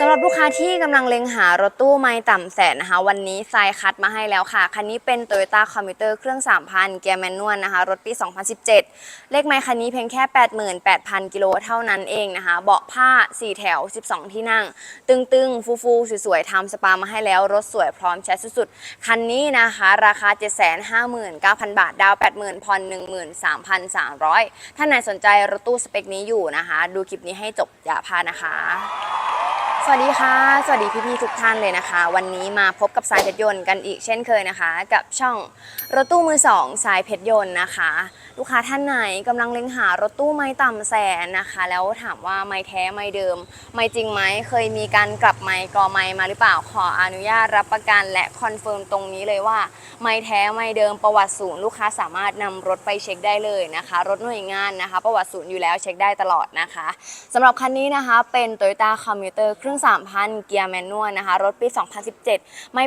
สำหรับลูกค้าที่กำลังเล็งหารถตู้ไม่ต่ำแสนนะคะ วันนี้ทรายคัดมาให้แล้วค่ะ คันนี้เป็น Toyota Commuter เครื่อง 3,000 เกียร์แมนนวลนะคะ รถปี 2017 เลขไมล์คันนี้เพียงแค่ 88,000 กิโลเท่านั้นเองนะคะ เบาะผ้า 4 แถว 12 ที่นั่ง ตึง ๆ ฟูๆ สวยๆทำสปามาให้แล้ว รถสวยพร้อมใช้สุดๆ คันนี้นะคะ ราคา 759,000 บาท ดาว 80,000ผ่อน13,300 ถ้าไหนสนใจรถตู้สเปคนี้อยู่นะคะ ดูคลิปนี้ให้จบอย่าพลาดนะคะ สวัสดีค่ะ สวัสดีพี่ๆทุกท่านเลยนะคะ วันนี้มาพบกับสายเพชรยนต์กันอีกเช่นเคยนะคะ กับช่องรถตู้มือสองสายเพชรยนต์นะคะ ลูกค้าท่านไหนกำลังเล็งหารถตู้ไม่ต่ำแสนนะคะ แล้วถามว่าไม่แท้ไม่เดิม ไม่จริงไหมเคยมีการกลับไม่กอไม่มาหรือเปล่าขออนุญาตรับประกันและคอนเฟิร์มตรงนี้เลยว่า ไม่แท้ไม่เดิมประวัติศูนย์ลูกค้าสามารถนำรถไปเช็คได้เลยนะคะ รถหน่วยงานนะคะ ประวัติศูนย์อยู่แล้วเช็คได้ตลอดนะคะสำหรับคันนี้นะคะเป็น Toyota Commuter เครื่อง 3,000 เกียร์แมนนวลนะคะ รถปี 2017 ไม่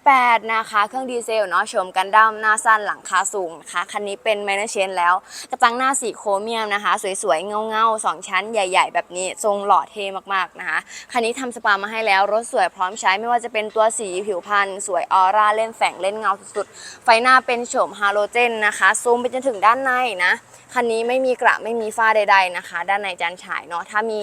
88,000นะคะ เครื่องดีเซลเนาะชมกันดั้มหน้าสั้นหลังคาสูงนะคะคันนี้เป็น m a n u a l Chain แล้ว กระจังหน้าสีโครเมียมนะคะ สวยๆ เงาๆ2ชั้นใหญ่ ๆ แบบนี้ ทรงหล่อเท่มากๆนะคะ คันนี้ทำสปามาให้แล้ว รถสวยพร้อมใช้ไม่ว่าจะเป็นตัวสีผิวพรรณสวยออร่าเล่นแฝงเล่นเงาสุดๆ ไฟหน้าเป็นโฉมฮาโลเจนนะคะ ซูมไปจนถึงด้านในนะ คันนี้ไม่มีกระไม่มีฝ้าใด ๆนะคะ ด้านในจานฉายเนาะถ้ามี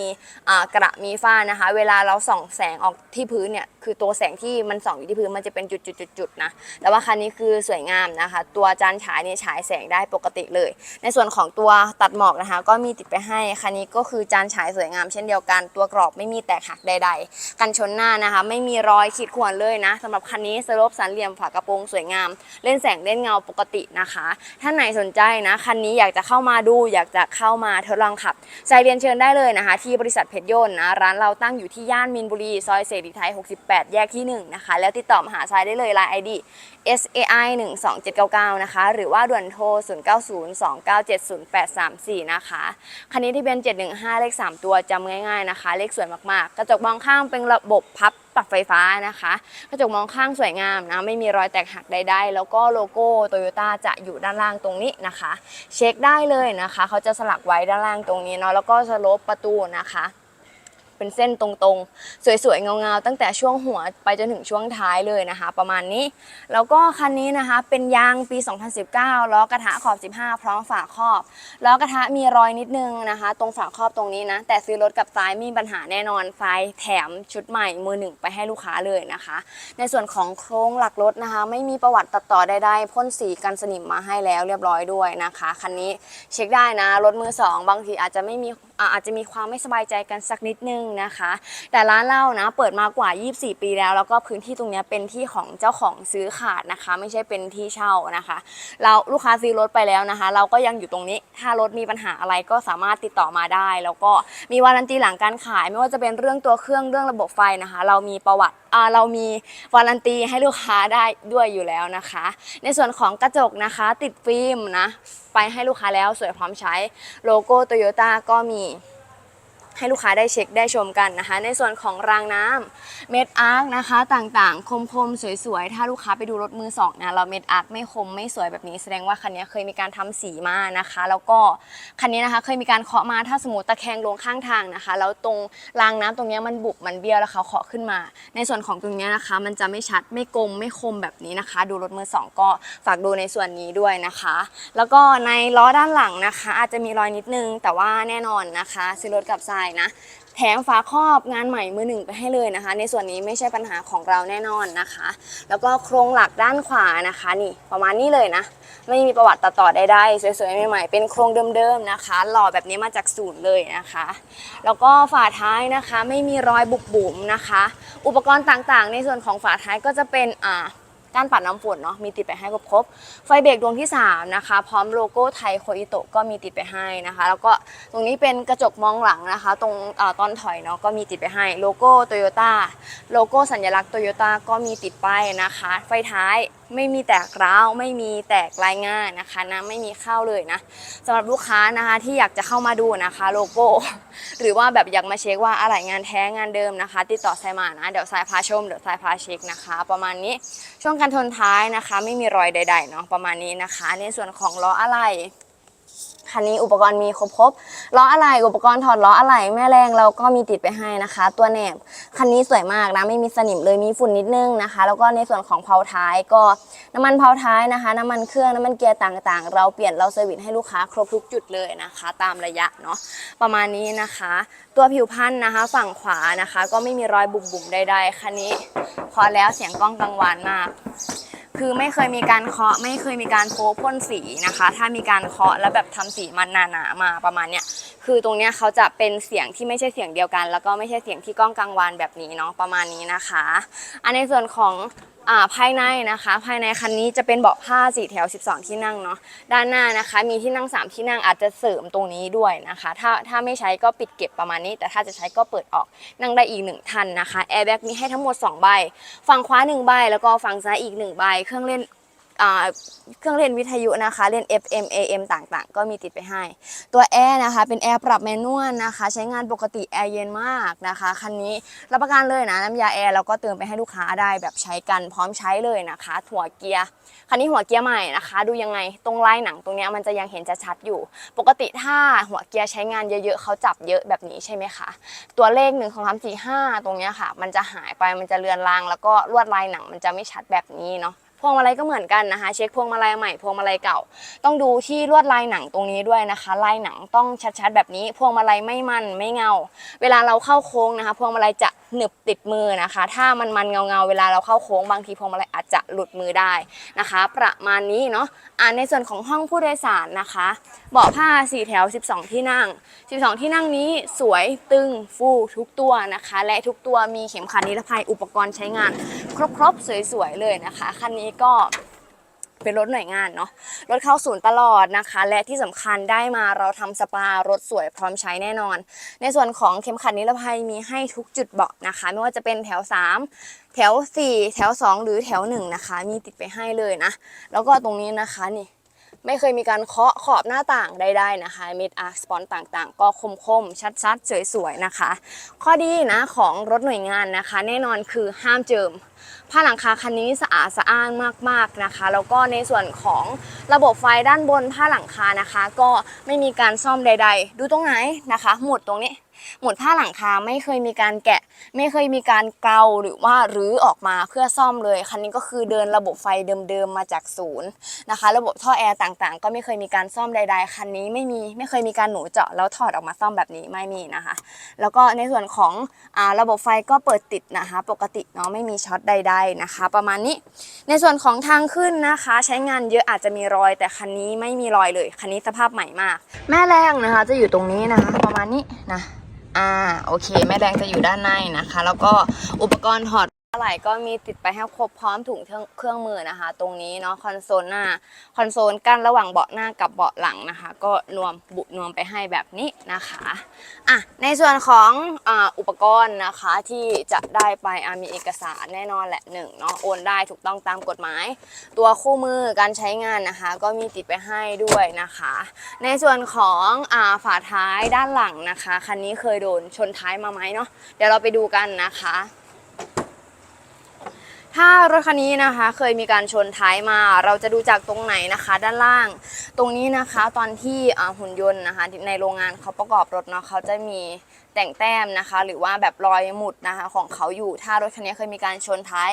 กระมีฝ้านะคะ เวลาเราส่องแสงออกที่พื้นเนี่ยคือตัวแสงที่มันส่องอยู่ที่พื้นมันจะเป็นจุดๆๆๆนะแต่ว่าคันนี้คือสวยงามนะคะ ตัวจานฉายเนี่ยฉายแสงได้ปกติเลย ในส่วนของตัวตัดหมอกนะคะ ก็มีติดไปให้คันนี้ก็คือจานฉายสวยงามเช่นเดียวกัน ตัวกรอบไม่มีแตกหักใด ๆ กันชนหน้านะคะ ไม่มีรอยขีดข่วนเลยนะสำหรับคันนี้สโลปสันเหลี่ยมฝากระโปรงสวยงาม เล่นแสงเล่นเงาปกตินะคะ ถ้าไหนสนใจนะคันนี้อยากจะเข้ามาดู อยากจะเข้ามาทดลองขับใจเรียนเชิญได้เลยนะคะ ที่บริษัทเพชรยนต์นะร้านเราตั้งอยู่ที่ย่านมินบุรี ซอยเสรีไทย 68 แยกที่ 1 นะคะ แล้วติดต่อมาหาทรายได้เลยไลน์ ID SAI 12799 นะคะ หรือว่าด่วนโทร 0902970834 นะคะคันนี้ที่เป็น715 เลข 3 ตัวจำง่ายๆนะคะ เลขสวยมากๆ กระจกมองข้างเป็นระบบพับ ปรับไฟฟ้านะคะ กระจกมองข้างสวยงามนะ ไม่มีรอยแตกหักใดๆ แล้วก็โลโก้โตโยต้าจะอยู่ด้านล่างตรงนี้นะคะ เช็คได้เลยนะคะ เขาจะสลักไว้ด้านล่างตรงนี้เนาะ แล้วก็สโลปประตูนะคะ เป็นเส้นตรงๆ สวยๆเงาๆ ตั้งแต่ช่วงหัวไปจนถึงช่วงท้ายเลยนะคะ ประมาณนี้ แล้วก็คันนี้นะคะเป็นยางปี 2019ล้อกระทะขอบ 15 พร้อมฝาครอบล้อกระทะมีรอยนิดนึงนะคะ ตรงฝาครอบตรงนี้นะ แต่ซื้อรถกับซ้ายมมีปัญหาแน่นอนซ้ายแถมชุดใหม่มือหนึ่งไปให้ลูกค้าเลยนะคะ ในส่วนของโครงหลักรถนะคะ ไม่มีประวัติตัดต่อใดๆพ่นสีกันสนิมมาให้แล้วเรียบร้อยด้วยนะคะคันนี้เช็คได้นะรถมือสองบางทีอาจจะไม่มี อาจจะมีความไม่สบายใจกันสักนิดนึงนะคะ แต่ร้านเรานะเปิดมากว่า 24 ปีแล้ว แล้วก็พื้นที่ตรงนี้เป็นที่ของเจ้าของซื้อขาดนะคะ ไม่ใช่เป็นที่เช่านะคะ เราลูกค้าซื้อรถไปแล้วนะคะ เราก็ยังอยู่ตรงนี้ถ้ารถมีปัญหาอะไรก็สามารถติดต่อมาได้ แล้วก็มีวารันตีหลังการขาย ไม่ว่าจะเป็นเรื่องตัวเครื่องเรื่องระบบไฟนะคะ เรามีประวัติเรามีวารันตีให้ลูกค้าได้ด้วยอยู่แล้วนะคะ ในส่วนของกระจกนะคะ ติดฟิล์มนะไปให้ลูกค้าแล้วสวยพร้อมใช้โลโก้โตโยต้าก็มี ให้ลูกค้าได้เช็คได้ชมกันนะคะ ในส่วนของรางน้ำเม็ดอาร์คนะคะต่างๆ คมๆ สวยๆ ถ้าลูกค้าไปดูรถมือสองนะเราเม็ดอาร์คไม่คมไม่สวยแบบนี้ แสดงว่าคันนี้เคยมีการทำสีมานะคะ แล้วก็คันนี้นะคะเคยมีการเคาะมาถ้าสมมติตะแคงลงข้างทางนะคะ แล้วตรงรางน้ำตรงเนี้ยมันบุบมันเบี้ยวแล้วเขาเคาะขึ้นมา ในส่วนของตรงเนี้ยนะคะ มันจะไม่ชัดไม่กลมไม่คมแบบนี้นะคะ ดูรถมือสองก็ฝากดูในส่วนนี้ด้วยนะคะ แล้วก็ในล้อด้านหลังนะคะ อาจจะมีรอยนิดนึงแต่ว่าแน่นอนนะคะซื้อรถกับทรายนะ แถมฝาครอบงานใหม่มือหนึ่งไปให้เลยนะคะ ในส่วนนี้ไม่ใช่ปัญหาของเราแน่นอนนะคะ แล้วก็โครงหลักด้านขวานะคะนี่ประมาณนี้เลยนะ ไม่มีประวัติตัดต่อใดๆสวยๆใหม่ๆเป็นโครงเดิมๆนะคะ หล่อแบบนี้มาจากศูนย์เลยนะคะ แล้วก็ฝาท้ายนะคะไม่มีรอยบุบบุ๋มนะคะ อุปกรณ์ต่างๆ ในส่วนของฝาท้ายก็จะเป็นอ่า ก้านปัดน้ำฝนเนาะมีติดไปให้ครบๆไฟเบรกดวงที่ 3 นะคะ พร้อมโลโก้ไทยโคอิโตะก็มีติดไปให้นะคะ แล้วก็ตรงนี้เป็นกระจกมองหลังนะคะ ตรงออตอนถอยเนาะก็มีติดไปให้โลโก้โตโยต้าโลโก้สัญลักษณ์โตโยต้าก็มีติดไปนะคะ ไฟท้าย ไม่มีแตกร้าวไม่มีแตกลายง่ายนะคะนะไม่มีเข้าเลยนะสำหรับลูกค้านะคะที่อยากจะเข้ามาดูนะคะโลโก้ หรือว่าแบบอยากมาเช็คว่าอะไรงานแท้งานเดิมนะคะ ติดต่อสายมานะเดี๋ยวสายพาชมเดี๋ยวสายพาเช็คนะคะ ประมาณนี้ช่วงการทนท้ายนะคะ ไม่มีรอยใดๆเนาะประมาณนี้นะคะ ในส่วนของล้ออะไร คันนี้อุปกรณ์มีครบครบล้ออะไหล่อุปกรณ์ถอดล้ออะไหล่แม่แรงเราก็มีติดไปให้นะคะ ตัวแหนบคันนี้สวยมากนะไม่มีสนิมเลยมีฝุ่นนิดนึงนะคะ แล้วก็ในส่วนของเพลาท้ายก็น้ำมันเพลาท้ายนะคะ น้ำมันเครื่องน้ำมันเกียร์ต่างๆ เราเปลี่ยนเราเซอร์วิสให้ลูกค้าครบทุกจุดเลยนะคะ ตามระยะเนาะประมาณนี้นะคะ ตัวผิวพันธ์นะคะ ฝั่งขวานะคะ ก็ไม่มีรอยบุ๋มๆใดๆคันนี้พอแล้วเสียงกล้องกังวานมาก คือไม่เคยมีการเคาะไม่เคยมีการโฟพ่นสีนะคะ ถ้ามีการเคาะแล้วแบบทำสีมันหนาๆมาประมาณเนี้ยคือตรงเนี้ยเขาจะเป็นเสียงที่ไม่ใช่เสียงเดียวกัน แล้วก็ไม่ใช่เสียงที่กล้องกลางวานแบบนี้เนาะประมาณนี้นะคะ อันในส่วนของ ภายในนะคะ ภายในคันนี้จะเป็นเบาะผ้าสีแถว 12 ที่นั่งเนาะด้านหน้านะคะ มีที่นั่ง 3 ที่นั่งอาจจะเสริมตรงนี้ด้วยนะคะ ถ้าถ้าไม่ใช้ก็ปิดเก็บประมาณนี้ แต่ถ้าจะใช้ก็เปิดออกนั่งได้อีกหนึ่งท่านนะคะแอร์แบ็กมีให้ทั้งหมด 2 ใบ ฝั่งขวา 1 ใบ แล้วก็ฝั่งซ้ายอีก 1 ใบ เครื่องเล่น เครื่องเล่นวิทยุนะคะเล่น FM AM ต่างๆ ก็มีติดไปให้ ตัวแอร์นะคะเป็นแอร์ปรับแมนนวลนะคะ ใช้งานปกติแอร์เย็นมากนะคะคันนี้รับประกันเลยนะน้ำยาแอร์เราก็เติมไปให้ลูกค้าได้แบบใช้กันพร้อมใช้เลยนะคะหัวเกียร์คันนี้หัวเกียร์ใหม่นะคะ ดูยังไงตรงลายหนังตรงนี้มันจะยังเห็นชัดๆอยู่ ปกติถ้าหัวเกียร์ใช้งานเยอะๆเขาจับเยอะแบบนี้ใช่ไหมคะตัวเลข1 2 3 4 5ตรงนี้ค่ะ มันจะหายไปมันจะเลือนลาง แล้วก็ลวดลายหนังมันจะไม่ชัดแบบนี้เนาะ พวงมาลัยก็เหมือนกันนะคะ เช็คพวงมาลัยใหม่พวงมาลัยเก่า ต้องดูที่ลวดลายหนังตรงนี้ด้วยนะคะ ลายหนังต้องชัดๆแบบนี้ พวงมาลัยไม่มันไม่เงา เวลาเราเข้าโค้งนะคะ พวงมาลัยจะหนึบติดมือนะคะ ถ้ามันมันเงาเงาเวลาเราเข้าโค้งบางทีพวงมาลัยอาจจะหลุดมือได้นะคะ ประมาณนี้เนาะอ่าในส่วนของห้องผู้โดยสารนะคะ เบาะผ้า4แถว 12 ที่นั่ง 12 ที่นั่งนี้สวยตึงฟูทุกตัวนะคะ และทุกตัวมีเข็มขัดนิรภัยอุปกรณ์ใช้งาน ครบๆ สวยๆ เลยนะคะ คันนี้ก็เป็นรถหน่วยงานเนาะ รถเข้าศูนย์ตลอดนะคะ และที่สำคัญได้มาเราทำสปารถสวยพร้อมใช้แน่นอน ในส่วนของเข็มขัดนิรภัยมีให้ทุกจุดเบาะนะคะ ไม่ว่าจะเป็นแถว 3 แถว 4 แถว 2 หรือแถว 1 นะคะ มีติดไปให้เลยนะ แล้วก็ตรงนี้นะคะนี่ไม่เคยมีการเคาะขอบหน้าต่างใดๆนะคะมิดอาร์สปอนต่างๆ ก็คมๆ ชัดๆ สวยๆ นะคะ ข้อดีนะของรถหน่วยงานนะคะ แน่นอนคือห้ามเจิม ผ้าหลังคาคันนี้สะอาดสะอ้านมากๆนะคะ แล้วก็ในส่วนของระบบไฟด้านบนผ้าหลังคานะคะ ก็ไม่มีการซ่อมใด ๆ ดูตรงไหนนะคะ หมุดตรงนี้หมุดผ้าหลังคาไม่เคยมีการแกะ ไม่เคยมีการเกาหรือว่ารื้อออกมาเพื่อซ่อมเลยคันนี้ก็คือเดินระบบไฟเดิมๆมาจากศูนย์นะคะ ระบบท่อแอร์ต่างๆ ก็ไม่เคยมีการซ่อมใด ๆคันนี้ไม่มีไม่เคยมีการหนูเจาะแล้วถอดออกมาซ่อมแบบนี้ไม่มีนะคะ แล้วก็ในส่วนของอระบบไฟก็เปิดติดนะคะ ปกติเนาะไม่มีช็อตใด ๆนะคะ ประมาณนี้ ในส่วนของทางขึ้นนะคะ ใช้งานเยอะอาจจะมีรอย แต่คันนี้ไม่มีรอยเลย คันนี้สภาพใหม่มาก แม่แรงนะคะ จะอยู่ตรงนี้นะคะ ประมาณนี้นะอ่าโอเค แม่แรงจะอยู่ด้านในนะคะ แล้วก็อุปกรณ์ถอด อะไหล่ก็มีติดไปให้ครบพร้อมถุงเครื่องมือนะคะ ตรงนี้เนาะคอนโซลหน้าคอนโซลกั้นระหว่างเบาะหน้ากับเบาะหลังนะคะ ก็รวมบุนวมไปให้แบบนี้นะคะอะในส่วนของอ,อุปกรณ์นะคะที่จะได้ไปมีเอกสารแน่นอนแหละหนึ่งเนาะโอนได้ถูกต้องตามกฎหมาย ตัวคู่มือการใช้งานนะคะ ก็มีติดไปให้ด้วยนะคะ ในส่วนของอฝาท้ายด้านหลังนะคะคันนี้เคยโดนชนท้ายมาไหมเนาะเดี๋ยวเราไปดูกันนะคะ ถ้ารถคันนี้นะคะเคยมีการชนท้ายมา เราจะดูจากตรงไหนนะคะ ด้านล่าง ตรงนี้นะคะตอนที่หุ่นยนต์นะคะ ในโรงงานเขาประกอบรถเนาะเขาจะมีแต่งแต้มนะคะ หรือว่าแบบรอยหมุดนะคะของเขาอยู่ ถ้ารถคันนี้เคยมีการชนท้าย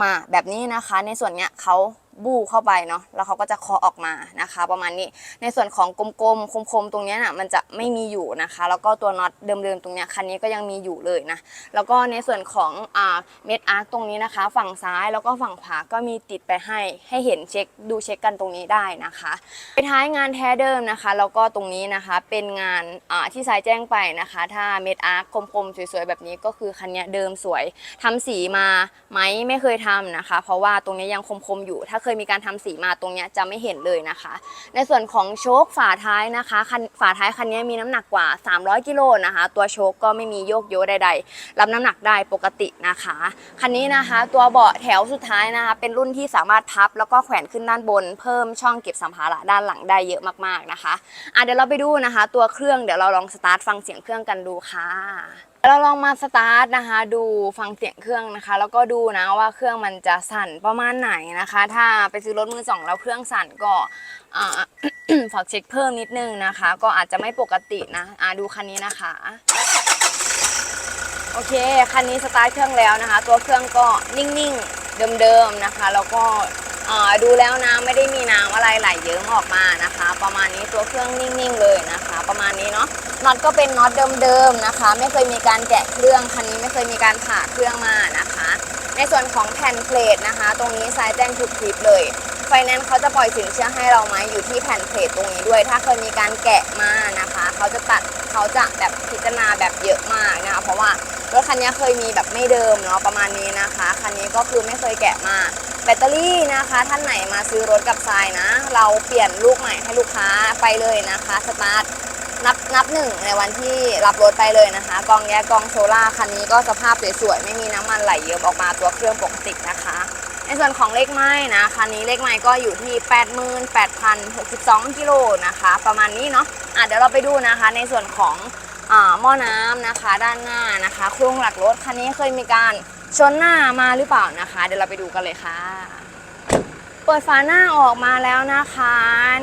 มาแบบนี้นะคะ ในส่วนเนี้ยเขา บู้เข้าไปเนาะแล้วเขาก็จะเคาะออกมานะคะ ประมาณนี้ในส่วนของกลมๆคมๆตรงนี้ยน่ะมันจะไม่มีอยู่นะคะ แล้วก็ตัวน็อตเดิมๆตรงเนี้ยคันนี้ก็ยังมีอยู่เลยนะแล้วก็ในส่วนของอ่าเม็ดอาร์ตรงนี้นะคะ ฝั่งซ้ายแล้วก็ฝั่งขวาก็มีติดไปให้ให้เห็นเช็คดูเช็คกันตรงนี้ได้นะคะไปท้ายงานแท้เดิมนะคะแล้วก็ตรงนี้นะคะเป็นงานอ่าที่สายแจ้งไปนะคะ ถ้าเม็ดอาร์ตคมๆสวยๆแบบนี้ก็คือคันนี้เดิมสวยทำสีมาไหมไม่เคยทำนะคะ เพราะว่าตรงนี้ยังคมๆอยู่ถ้าเคยมีการทำสีมาตรงเนี้ยจะไม่เห็นเลยนะคะ ในส่วนของโชคฝาท้ายนะคะคันฝาท้ายคันนี้มีน้ำหนักกว่า 300กิโลนะคะ ตัวโชคก็ไม่มีโยกโยใดๆ รับน้ำหนักได้ปกตินะคะ คันนี้นะคะตัวเบาะแถวสุดท้ายนะคะ เป็นรุ่นที่สามารถพับแล้วก็แขวนขึ้นด้านบน เพิ่มช่องเก็บสัมภาระด้านหลังได้เยอะมากๆนะคะอะเดี๋ยวเราไปดูนะคะ ตัวเครื่องเดี๋ยวเราลองสตาร์ทฟังเสียงเครื่องกันดูค่ะ เราลองมาสตาร์ทนะคะ ดูฟังเสียงเครื่องนะคะ แล้วก็ดูนะว่าเครื่องมันจะสั่นประมาณไหนนะคะ ถ้าไปซื้อรถมือสองแล้วเครื่องสั่นก็ฝากเช็คเพิ่มนิดนึงนะคะ ก็อาจจะไม่ปกตินะดูคันนี้นะคะโอเคคันนี้สตาร์ทเครื่องแล้วนะคะ ตัวเครื่องก็นิ่งๆเดิมๆนะคะ แล้วก็ดูแล้วนะไม่ได้มีน้ำอะไรไหลเยิ้มออกมานะคะ ประมาณนี้ตัวเครื่องนิ่งๆเลยนะคะ ประมาณนี้เนาะ น็อตก็เป็นน็อตเดิมๆนะคะ ไม่เคยมีการแกะเครื่องคันนี้ไม่เคยมีการผ่าเครื่องมานะคะ ในส่วนของแผ่นเพลทนะคะ ตรงนี้สายแจ้งทุกคลิปเลยไฟแนนซ์เขาจะปล่อยสินเชื่อให้เราไหมอยู่ที่แผ่นเพลทตรงนี้ด้วย ถ้าเคยมีการแกะมานะคะ เขาจะตัดเขาจะแบบพิจารณาแบบเยอะมากนะคะเพราะว่ารถคันนี้เคยมีแบบไม่เดิมเนาะประมาณนี้นะคะ คันนี้ก็คือไม่เคยแกะมาแบตเตอรี่นะคะ ท่านไหนมาซื้อรถกับทรายนะ เราเปลี่ยนลูกใหม่ให้ลูกค้าไปเลยนะคะสตาร์ท นับหนึ่งในวันที่รับรถไปเลยนะคะ กองแยกกองโซล่าคันนี้ก็สภาพสวยๆ ไม่มีน้ำมันไหลเยอะออกมาตัวเครื่องปกตินะคะ ในส่วนของเลขไม้นะคันนี้เลขไม้ก็อยู่ที่ 88,062กิโลนะคะ ประมาณนี้เนาะอะเดี๋ยวเราไปดูนะคะในส่วนของอหม้อน้ำนะคะ ด้านหน้านะคะโครงหลักรถคันนี้เคยมีการชนหน้ามาหรือเปล่านะคะ เดี๋ยวเราไปดูกันเลยค่ะ เปิดฝาหน้าออกมาแล้วนะคะ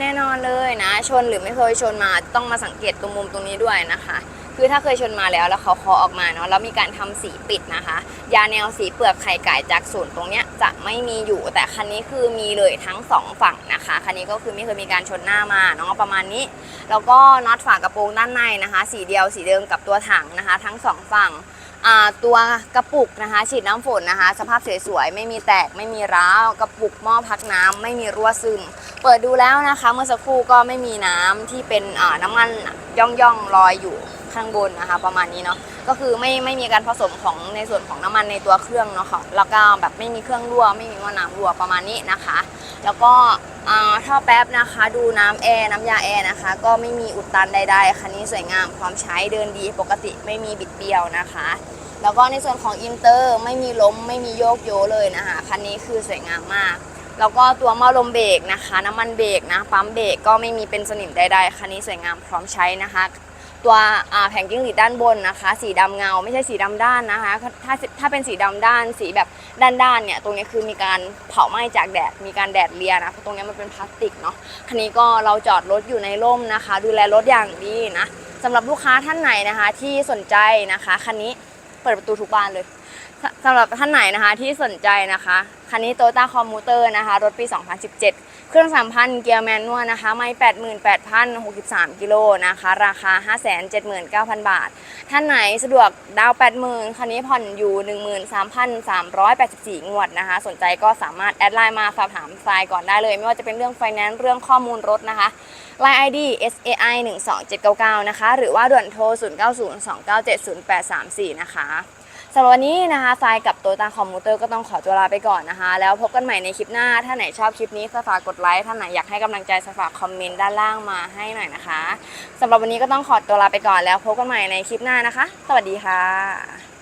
แน่นอนเลยนะ ชนหรือไม่เคยชนมาต้องมาสังเกตตรงมุมตรงนี้ด้วยนะคะ คือถ้าเคยชนมาแล้วแล้วเขาคาะออกมาเนาะแล้วมีการทำสีปิดนะคะ ยาแนวสีเปลือกไข่ไก่จากศูนย์ตรงเนี้ยจะไม่มีอยู่แต่คันนี้คือมีเลยทั้งสองฝั่งนะคะคันนี้ก็คือไม่เคยมีการชนหน้ามาเนาะประมาณนี้ แล้วก็น็อตฝากระโปรงด้านในนะคะ สีเดียวสีเดิมกับตัวถังนะคะ ทั้งสองฝั่ง ตัวกระปุกนะคะ ฉีดน้ำฝนนะคะ สภาพสวยๆ ไม่มีแตกไม่มีร้าวกระปุกหม้อพักน้ำไม่มีรั่วซึม เปิดดูแล้วนะคะ เมื่อสักครู่ก็ไม่มีน้ำที่เป็นน้ำมันย่องๆลอยอยู่ ข้างบนนะคะ ประมาณนี้เนาะก็คือไม่ไม่มีการผสมของในส่วนของน้ำมันในตัวเครื่องเนาะค่ะแล้วก็แบบไม่มีเครื่องรั่ว ไม่มีหม้อน้ำรั่วประมาณนี้นะคะ แล้วก็ท่อแป๊บนะคะ ดูน้ำแอร์น้ำยาแอร์นะคะ ก็ไม่มีอุดตันใดๆคันนี้สวยงามพร้อมใช้เดินดีปกติไม่มีบิดเบี้ยวนะคะแล้วก็ในส่วนของอินเตอร์ไม่มีล้มไม่มีโยกโยเลยนะคะคันนี้คือสวยงามมาก แล้วก็ตัวหม้อลมเบรกนะคะ น้ำมันเบรกนะปั๊มเบรกก็ไม่มีเป็นสนิมใดๆคันนี้สวยงามพร้อมใช้นะคะ ตัวแผงกิ้งหรีดด้านบนนะคะ สีดำเงาไม่ใช่สีดำด้านนะคะ ถ้าถ้าเป็นสีดำด้านสีแบบด้านๆเนี่ยตรงนี้คือมีการเผาไหม้จากแดดมีการแดดเลียนะเพราะตรงนี้มันเป็นพลาสติกเนาะคันนี้ก็เราจอดรถอยู่ในร่มนะคะ ดูแลรถอย่างดีนะสำหรับลูกค้าท่านไหนนะคะ ที่สนใจนะคะคันนี้เปิดประตูทุกบานเลย สำหรับท่านไหนนะคะที่สนใจนะคะ คันนี้โตต้าคอมมูเตอร์นะคะ รถปี 2017 เครื่อง3,000เกียร์แมนนวลนะคะ ไม่ 88,063 กิโลนะคะ ราคา 579,000 บาท ท่านไหนสะดวกดาว 80,000 คันนี้ผ่อนอยู่ 13,384 งวดนะคะ สนใจก็สามารถแอดไลน์มาสอบถามทรายก่อนได้เลย ไม่ว่าจะเป็นเรื่องไฟแนนซ์เรื่องข้อมูลรถนะคะ Line ID SAI 12799 นะคะ หรือว่าด่วนโทร 0902970834 นะคะ สำหรับวันนี้นะคะทรายกับโตตาคอมมูเตอร์ก็ต้องขอตัวลาไปก่อนนะคะ แล้วพบกันใหม่ในคลิปหน้า ถ้าไหนชอบคลิปนี้ฝากกดไลค์ ถ้าไหนอยากให้กำลังใจฝากคอมเมนต์ด้านล่างมาให้หน่อยนะคะสำหรับวันนี้ก็ต้องขอตัวลาไปก่อนแล้วพบกันใหม่ในคลิปหน้านะคะ สวัสดีค่ะ